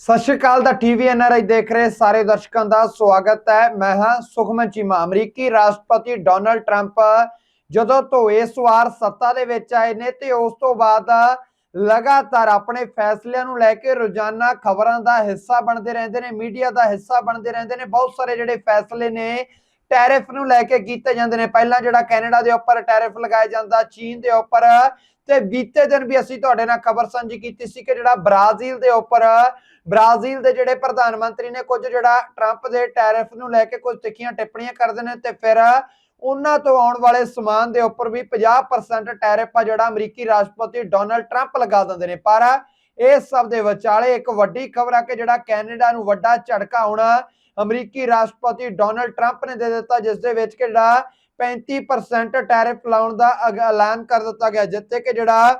ਸਤਿ ਸ਼੍ਰੀ ਅਕਾਲ ਦਾ TV NRI ਦੇਖ ਰਹੇ ਸਾਰੇ ਦਰਸ਼ਕਾਂ ਦਾ ਸਵਾਗਤ ਹੈ। ਮੈਂ ਹਾਂ ਸੁਖਮਨ ਚੀਮਾ। ਅਮਰੀਕੀ ਰਾਸ਼ਟਰਪਤੀ ਡੋਨਲਡ ਟਰੰਪ ਜਦੋਂ ਤੋਂ ਇਸ ਵਾਰ ਸੱਤਾ ਦੇ ਵਿੱਚ ਆਏ ਨੇ ਤੇ ਉਸ ਤੋਂ ਬਾਅਦ ਲਗਾਤਾਰ ਆਪਣੇ ਫੈਸਲਿਆਂ ਨੂੰ ਲੈ ਕੇ ਰੋਜ਼ਾਨਾ ਖਬਰਾਂ ਦਾ ਹਿੱਸਾ ਬਣਦੇ ਰਹਿੰਦੇ ਨੇ, ਮੀਡੀਆ ਦਾ ਹਿੱਸਾ ਬਣਦੇ ਰਹਿੰਦੇ ਨੇ। ਬਹੁਤ ਸਾਰੇ ਜਿਹੜੇ ਫੈਸਲੇ ਨੇ ਟੈਰਿਫ ਨੂੰ ਲੈ ਕੇ ਕੀਤੇ ਜਾਂਦੇ ਨੇ। ਪਹਿਲਾਂ ਜਿਹੜਾ ਕੈਨੇਡਾ ਦੇ ਉੱਪਰ ਟੈਰਿਫ ਲਗਾਇਆ ਜਾਂਦਾ, ਚੀਨ ਦੇ ਉੱਪਰ। ਤੇ ਬੀਤੇ ਦਿਨ ਵੀ ਅਸੀਂ ਤੁਹਾਡੇ ਨਾਲ ਖਬਰ ਸਾਂਝੀ ਕੀਤੀ ਸੀ ਕਿ ਜਿਹੜਾ ਬ੍ਰਾਜ਼ੀਲ ਦੇ ਉੱਪਰ, ਬ੍ਰਾਜ਼ੀਲ ਦੇ ਜਿਹੜੇ ਪ੍ਰਧਾਨ ਮੰਤਰੀ ਨੇ ਕੁਝ ਜਿਹੜਾ ਟਰੰਪ ਦੇ ਟੈਰਿਫ ਨੂੰ ਲੈ ਕੇ ਕੁਝ ਤਿੱਖੀਆਂ ਟਿੱਪਣੀਆਂ ਕਰਦੇ ਨੇ ਤੇ ਫਿਰ ਉਹਨਾਂ ਤੋਂ ਆਉਣ ਵਾਲੇ ਸਮਾਨ ਦੇ ਉੱਪਰ ਵੀ 50% ਟੈਰਿਫ ਆ ਜਿਹੜਾ ਅਮਰੀਕੀ ਰਾਸ਼ਟਰਪਤੀ ਡੋਨਲਡ ਟਰੰਪ ਲਗਾ ਦਿੰਦੇ ਨੇ। ਪਰ ਇਸ ਸਭ ਦੇ ਵਿਚਾਲੇ ਇੱਕ ਵੱਡੀ ਖਬਰ ਆ ਕਿ ਜਿਹੜਾ ਕੈਨੇਡਾ ਨੂੰ ਵੱਡਾ ਝਟਕਾ ਆਉਣਾ ਅਮਰੀਕੀ ਰਾਸ਼ਟਰਪਤੀ ਡੋਨਲਡ ਟਰੰਪ ਨੇ ਦੇ ਦਿੱਤਾ ਜਿਸ ਦੇ ਵਿੱਚ ਕਿ ਜਿਹੜਾ 35% ਟੈਰਿਫ ਲਾਉਣ ਦਾ ਅਗ- ਐਲਾਨ ਕਰ ਦਿੱਤਾ ਗਿਆ ਜਿੱਥੇ ਕਿ ਜਿਹੜਾ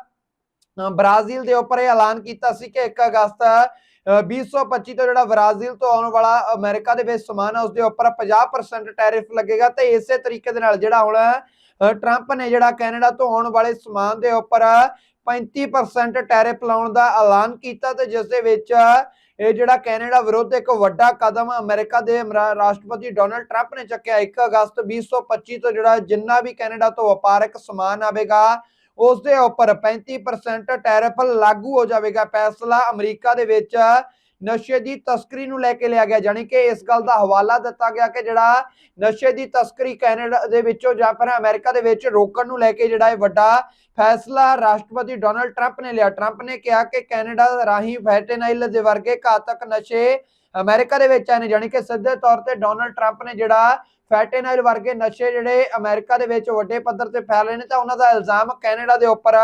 ਬ੍ਰਾਜ਼ੀਲ ਦੇ ਉੱਪਰ ਇਹ ਐਲਾਨ ਕੀਤਾ ਸੀ ਕਿ 1 ਅਗਸਤ ਅ, 2025 ਤੋਂ ਜਿਹੜਾ ਬ੍ਰਾਜ਼ੀਲ ਤੋਂ ਆਉਣ ਵਾਲਾ ਅਮਰੀਕਾ ਦੇ ਵਿੱਚ ਸਮਾਨ ਹੈ ਉਸ ਦੇ ਉੱਪਰ 50% ਟੈਰਿਫ ਲੱਗੇਗਾ ਤੇ ਇਸੇ ਤਰੀਕੇ ਦੇ ਨਾਲ ਜਿਹੜਾ ਹੁਣ ਟਰੰਪ ਨੇ ਜਿਹੜਾ ਕੈਨੇਡਾ ਤੋਂ ਆਉਣ ਵਾਲੇ ਸਮਾਨ ਦੇ ਉੱਪਰ 35% ਟੈਰਿਫ ਲਾਉਣ ਦਾ ਐਲਾਨ ਕੀਤਾ ਤੇ ਜਿਸ ਦੇ ਵਿੱਚ ਇਹ ਜਿਹੜਾ ਕੈਨੇਡਾ ਵਿਰੁੱਧ ਇੱਕ ਵੱਡਾ ਕਦਮ ਅਮਰੀਕਾ ਦੇ ਰਾਸ਼ਟਰਪਤੀ ਡੋਨਲਡ ਟਰੰਪ ਨੇ ਚੱਕਿਆ। 1 ਅਗਸਤ 2025 ਤੋਂ ਜਿਹੜਾ ਜਿੰਨਾ ਵੀ ਕੈਨੇਡਾ ਤੋਂ ਵਪਾਰਕ ਸਮਾਨ ਆਵੇਗਾ, ਉਸ ਦੇ ਉੱਪਰ 35% ਟੈਰਿਫ ਲਾਗੂ ਹੋ ਜਾਵੇਗਾ। ਫੈਸਲਾ ਅਮਰੀਕਾ ਦੇ ਵਿੱਚ ਨਸ਼ੇ ਦੀ ਤਸਕਰੀ ਨੂੰ ਲੈ ਕੇ ਲਿਆ ਗਿਆ ਜਾਨੀ ਕਿ ਇਸ ਗੱਲ ਦਾ ਹਵਾਲਾ ਦਿੱਤਾ ਗਿਆ ਕਿ ਜਿਹੜਾ ਨਸ਼ੇ ਦੀ ਤਸਕਰੀ ਕੈਨੇਡਾ ਦੇ ਵਿੱਚੋਂ ਜਾਂ ਫਿਰ ਅਮਰੀਕਾ ਦੇ ਵਿੱਚ ਰੋਕਣ ਨੂੰ ਲੈ ਕੇ ਜਿਹੜਾ ਇਹ ਵੱਡਾ ਫੈਸਲਾ ਰਾਸ਼ਟਰਪਤੀ ਡੋਨਲਡ ਟਰੰਪ ਨੇ ਲਿਆ। ਟਰੰਪ ਨੇ ਕਿਹਾ ਕਿ ਕੈਨੇਡਾ ਰਾਹੀਂ ਫੈਟੇਨਾਈਲ ਦੇ ਵਰਗੇ ਘਾਤਕ ਨਸ਼ੇ ਅਮਰੀਕਾ ਦੇ ਵਿੱਚ ਆਏ ਨੇ ਜਾਨੀ ਕਿ ਸਿੱਧੇ ਤੌਰ ਤੇ ਡੋਨਲਡ ਟਰੰਪ ਨੇ ਜਿਹੜਾ ਫੈਟੇਨਾਈਲ ਵਰਗੇ ਨਸ਼ੇ ਜਿਹੜੇ ਅਮਰੀਕਾ ਦੇ ਵਿੱਚ ਵੱਡੇ ਪੱਧਰ ਤੇ ਫੈਲ ਰਹੇ ਨੇ, ਤਾਂ ਉਹਨਾਂ ਦਾ ਇਲਜ਼ਾਮ ਕੈਨੇਡਾ ਦੇ ਉੱਪਰ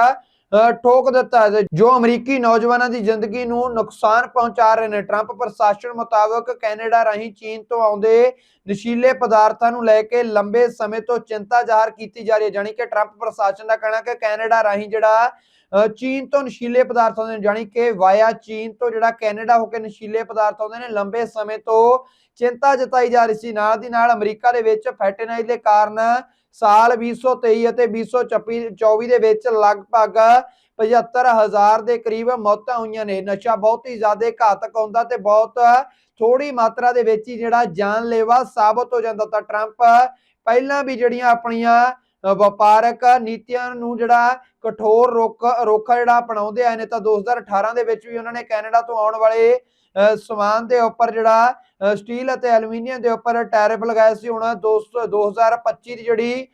ਠੋਕ ਦਿੱਤਾ ਹੈ ਜੋ ਅਮਰੀਕੀ ਨੌਜਵਾਨਾਂ ਦੀ ਜ਼ਿੰਦਗੀ ਨੂੰ ਨੁਕਸਾਨ ਪਹੁੰਚਾ ਰਹੇ ਨੇ, ਟਰੰਪ ਪ੍ਰਸ਼ਾਸਨ ਮੁਤਾਬਕ ਕੈਨੇਡਾ ਰਾਹੀਂ ਚੀਨ ਤੋਂ ਆਉਂਦੇ ਨਸ਼ੀਲੇ ਪਦਾਰਥਾਂ ਨੂੰ ਲੈ ਕੇ ਲੰਬੇ ਸਮੇਂ ਤੋਂ ਚਿੰਤਾ ਜ਼ਾਹਰ ਕੀਤੀ ਜਾ ਰਹੀ ਹੈ ਜਾਨੀ ਕਿ ਟਰੰਪ ਪ੍ਰਸ਼ਾਸਨ ਦਾ ਕਹਿਣਾ ਕਿ ਕੈਨੇਡਾ ਰਾਹੀਂ ਜਿਹੜਾ ਚੀਨ ਤੋਂ ਨਸ਼ੀਲੇ ਪਦਾਰਥ ਆਉਂਦੇ ਨੇ ਜਾਨੀ ਕਿ ਵਾਇਆ ਚੀਨ ਤੋਂ ਜਿਹੜਾ ਕੈਨੇਡਾ ਹੋ ਕੇ ਨਸ਼ੀਲੇ ਪਦਾਰਥ ਆਉਂਦੇ ਨੇ, ਲੰਬੇ ਸਮੇਂ ਤੋਂ ਚਿੰਤਾ ਜਤਾਈ ਜਾ ਰਹੀ ਸੀ। ਨਾਲ ਦੀ ਨਾਲ ਅਮਰੀਕਾ ਦੇ ਵਿੱਚ ਫੈਂਟੇਨਾਈਲ ਦੇ ਕਾਰਨ ਸਾਲ 2023 ਅਤੇ 2024 ਦੇ ਵਿੱਚ ਲਗਭਗ 75000 ਦੇ ਕਰੀਬ ਮੌਤਾਂ ਹੋਈਆਂ ਨੇ। ਨਸ਼ਾ ਬਹੁਤ ਹੀ ਜ਼ਿਆਦਾ ਘਾਤਕ ਹੁੰਦਾ ਤੇ ਬਹੁਤ ਥੋੜੀ ਮਾਤਰਾ ਦੇ ਵਿੱਚ ਹੀ ਜਿਹੜਾ ਜਾਨਲੇਵਾ ਸਾਬਤ ਹੋ ਜਾਂਦਾ ਤਾਂ ਟਰੰਪ ਪਹਿਲਾਂ ਵੀ ਜਿਹੜੀਆਂ ਆਪਣੀਆਂ ਵਪਾਰਕ ਨੀਤੀਆਂ ਨੂੰ ਜਿਹੜਾ ਕਠੋਰ ਰੋਕ ਰੋਕਾ ਜਿਹੜਾ ਅਪਣਾਉਂਦੇ ਆਏ ਨੇ, ਤਾਂ 2018 ਦੇ ਵਿੱਚ ਵੀ ਉਹਨਾਂ ਨੇ ਕੈਨੇਡਾ ਤੋਂ ਆਉਣ ਵਾਲੇ ਸਮਾਨ ਦੇ ਉੱਪਰ ਜਿਹੜਾ ਸਟੀਲ ਅਤੇ ਐਲੂਮੀਨੀਅਮ ਦੇ ਉੱਪਰ ਟੈਰਿਫ ਲਗਾਇਆ ਸੀ। ਹੁਣ 2025 ਦੀ ਜਿਹੜੀ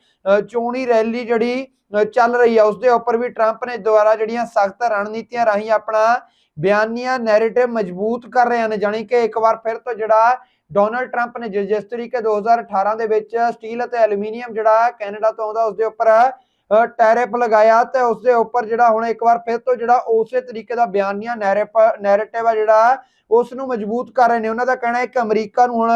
ਚੋਣੀ ਰੈਲੀ ਜਿਹੜੀ ਚੱਲ ਰਹੀ ਹੈ ਉਸ ਦੇ ਉੱਪਰ ਵੀ ਟਰੰਪ ਨੇ ਦੁਆਰਾ ਜਿਹੜੀਆਂ ਸਖਤ ਰਣਨੀਤੀਆਂ ਰਾਹੀਂ ਆਪਣਾ ਬਿਆਨੀਆਂ ਨੈਰੇਟਿਵ ਮਜ਼ਬੂਤ ਕਰ ਰਹੇ ਹਨ। ਜਾਣੀ ਕਿ ਇੱਕ ਵਾਰ ਫਿਰ ਤੋਂ ਜਿਹੜਾ ਡੋਨਲਡ ਟਰੰਪ ਨੇ ਜਿਸ ਜਿਸ ਤਰੀਕੇ 2018 ਦੇ ਵਿੱਚ ਸਟੀਲ ਅਤੇ ਐਲੂਮੀਨੀਅਮ ਜਿਹੜਾ ਕੈਨੇਡਾ ਤੋਂ ਆਉਂਦਾ ਉਸ ਦੇ ਉੱਪਰ ਅ, ਟੈਰਿਫ ਲਗਾਇਆ ਤੇ ਉਸ ਦੇ ਉੱਪਰ ਜਿਹੜਾ ਹੁਣ ਇੱਕ ਵਾਰ ਫਿਰ ਤੋਂ ਜਿਹੜਾ ਉਸੇ ਤਰੀਕੇ ਦਾ ਬਿਆਨੀਆਂ ਨੈਰੇਟਿਵ ਆ ਜਿਹੜਾ ਉਸ ਨੂੰ ਮਜ਼ਬੂਤ ਕਰ ਰਹੇ ਨੇ। ਉਹਨਾਂ ਦਾ ਕਹਿਣਾ ਹੈ ਕਿ ਅਮਰੀਕਾ ਨੂੰ ਹੁਣ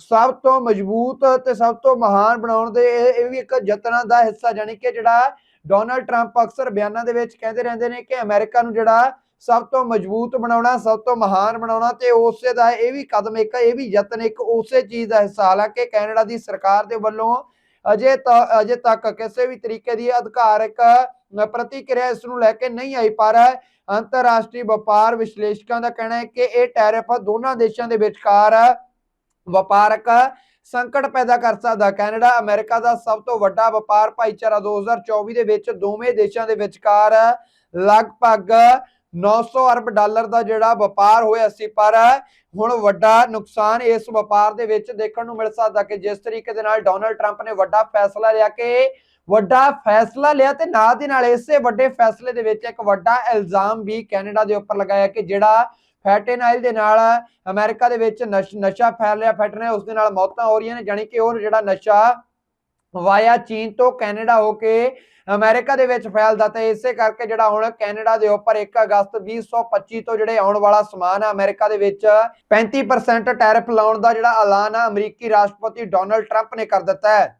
ਸਭ ਤੋਂ ਮਜ਼ਬੂਤ ਤੇ ਸਭ ਤੋਂ ਮਹਾਨ ਬਣਾਉਣ ਦੇ ਇਹ ਵੀ ਇੱਕ ਯਤਨਾਂ ਦਾ ਹਿੱਸਾ ਜਾਣੀ ਕਿ ਜਿਹੜਾ ਡੋਨਲਡ ਟਰੰਪ ਅਕਸਰ ਬਿਆਨਾਂ ਦੇ ਵਿੱਚ ਕਹਿੰਦੇ ਰਹਿੰਦੇ ਨੇ ਕਿ ਅਮਰੀਕਾ ਨੂੰ ਜਿਹੜਾ ਸਭ ਤੋਂ ਮਜ਼ਬੂਤ ਬਣਾਉਣਾ, ਸਭ ਤੋਂ ਮਹਾਨ ਬਣਾਉਣਾ ਤੇ ਉਸੇ ਦਾ ਇਹ ਵੀ ਕਦਮ ਇੱਕ ਇਹ ਵੀ ਯਤਨ ਇੱਕ ਉਸੇ ਚੀਜ਼ ਦਾ ਹਿੱਸਾ ਹਾਲਾਂਕਿ ਕੈਨੇਡਾ ਦੀ ਸਰਕਾਰ ਦੇ ਵੱਲੋਂ ਅਜੇ ਤ- ਅਜੇ ਤੱਕ ਕਿਸੇ ਵੀ ਤਰੀਕੇ ਦੀ ਅਧਿਕਾਰਕ ਪ੍ਰਤੀਕਿਰਿਆ ਇਸ ਨੂੰ ਲੈ ਕੇ ਨਹੀਂ ਆਈ, ਪਰ ਅੰਤਰਰਾਸ਼ਟਰੀ ਵਪਾਰ ਵਿਸ਼ਲੇਸ਼ਕਾਂ ਦਾ ਕਹਿਣਾ ਹੈ ਕਿ ਇਹ ਟੈਰਿਫ ਦੋਨਾਂ ਦੇਸ਼ਾਂ ਦੇ ਵਿਚਕਾਰ ਵਪਾਰਕ ਸੰਕਟ ਪੈਦਾ ਕਰ ਸਕਦਾ ਕੈਨੇਡਾ, ਅਮਰੀਕਾ ਦਾ ਸਭ ਤੋਂ ਵੱਡਾ ਵਪਾਰ ਭਾਈਚਾਰਾ 2024 ਦੇ ਵਿੱਚ ਦੋਵੇਂ ਦੇਸ਼ਾਂ ਦੇ ਵਿਚਕਾਰ ਲਗਭਗ 900 ਅਰਬ ਡਾਲਰ ਦਾ ਜਿਹੜਾ ਵਪਾਰ ਹੋਇਆ ਸੀ, ਪਰ ਹੁਣ ਵੱਡਾ ਨੁਕਸਾਨ ਇਸ ਵਪਾਰ ਦੇ ਵਿੱਚ ਦੇਖਣ ਨੂੰ ਮਿਲ ਸਕਦਾ ਕਿ ਜਿਸ ਤਰੀਕੇ ਦੇ ਨਾਲ ਡੋਨਲਡ ਟਰੰਪ ਨੇ ਵੱਡਾ ਫੈਸਲਾ ਲਿਆ ਕਿ ਵੱਡਾ ਫੈਸਲਾ ਲਿਆ ਤੇ ਨਾਲ ਦੀ ਨਾਲ ਇਸੇ ਵੱਡੇ ਫੈਸਲੇ ਦੇ ਵਿੱਚ ਇੱਕ ਵੱਡਾ ਇਲਜ਼ਾਮ ਵੀ ਕੈਨੇਡਾ ਦੇ ਉੱਪਰ ਲਗਾਇਆ ਕਿ ਜਿਹੜਾ ਫੈਟੇਨਾਈਲ ਦੇ ਨਾਲ ਅਮਰੀਕਾ ਦੇ ਵਿੱਚ ਨਸ਼- ਨਸ਼ਾ ਫੈਲ ਰਿਹਾ, ਫੈਟੇਨਾਈਲ ਉਸ ਦੇ ਨਾਲ ਮੌਤਾਂ ਹੋ ਰਹੀਆਂ ਨੇ, ਜਾਣੀ ਕਿ ਉਹ ਜਿਹੜਾ ਨਸ਼ਾ ਵਾਇਆ ਚੀਨ ਤੋਂ ਕੈਨੇਡਾ ਹੋ ਕੇ ਅਮਰੀਕਾ ਦੇ ਵਿੱਚ ਫੈਲਦਾ ਤੇ ਇਸੇ ਕਰਕੇ ਜਿਹੜਾ ਹੁਣ ਕੈਨੇਡਾ ਦੇ ਉੱਪਰ 1 ਅਗਸਤ 2025 ਤੋਂ ਜਿਹੜੇ ਆਉਣ ਵਾਲਾ ਸਮਾਨ ਆ, ਅਮਰੀਕਾ ਦੇ ਵਿੱਚ 35% ਟੈਰਿਫ ਲਾਉਣ ਦਾ ਜਿਹੜਾ ਐਲਾਨ ਆ, ਅਮਰੀਕੀ ਰਾਸ਼ਟਰਪਤੀ ਡੋਨਲਡ ਟਰੰਪ ਨੇ ਕਰ ਦਿੱਤਾ ਹੈ।